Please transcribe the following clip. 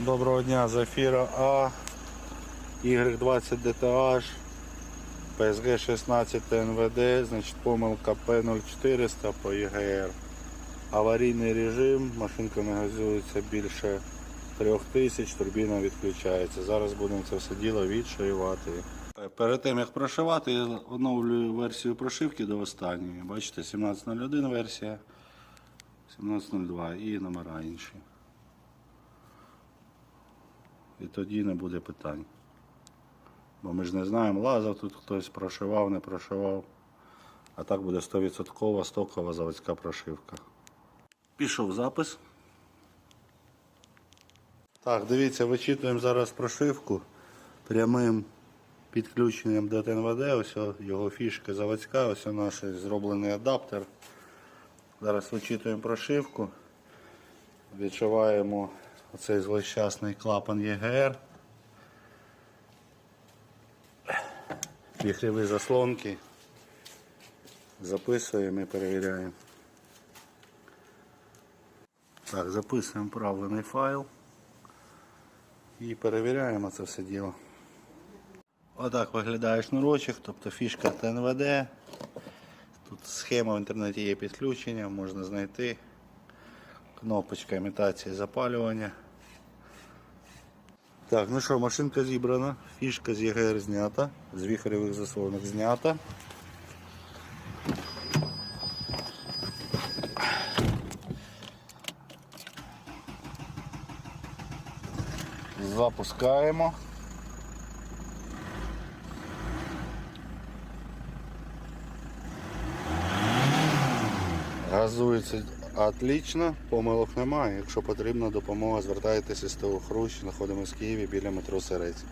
Доброго дня, Зафіра А, Y20 DTH, PSG 16 НВД, значить помилка P0400 по ЄГР. Аварійний режим, машинка не газується більше 3000, турбіна відключається. Зараз будемо це все діло відшивати. Перед тим як прошивати, я оновлюю версію прошивки до останньої. Бачите, 1701 версія, 1702 і номера інші. І тоді не буде питань. Бо ми ж не знаємо, лазав тут хтось прошивав, не прошивав. А так буде 100% стокова заводська прошивка. Пішов запис. Так, дивіться, вичитуємо зараз прошивку прямим підключенням до ТНВД. Ось його фішка заводська, ось наш зроблений адаптер. Зараз вичитуємо прошивку. Відчуваємо оцей злощасний клапан ЄГР. Віхрєві заслонки. Записуємо і перевіряємо. Так, записуємо правлений файл і перевіряємо це все діло. Отак виглядає шнурочок, тобто фішка ТНВД. Тут схема в інтернеті є підключення, можна знайти. Кнопочка імітації запалювання. Так, ну що, машинка зібрана, фішка з ЄГР знята, з віхаревих заслонок знята. Запускаємо. Газується отлично, помилок немає. Якщо потрібна допомога, звертайтеся з того хрущ, знаходимося в Києві біля метро Серець.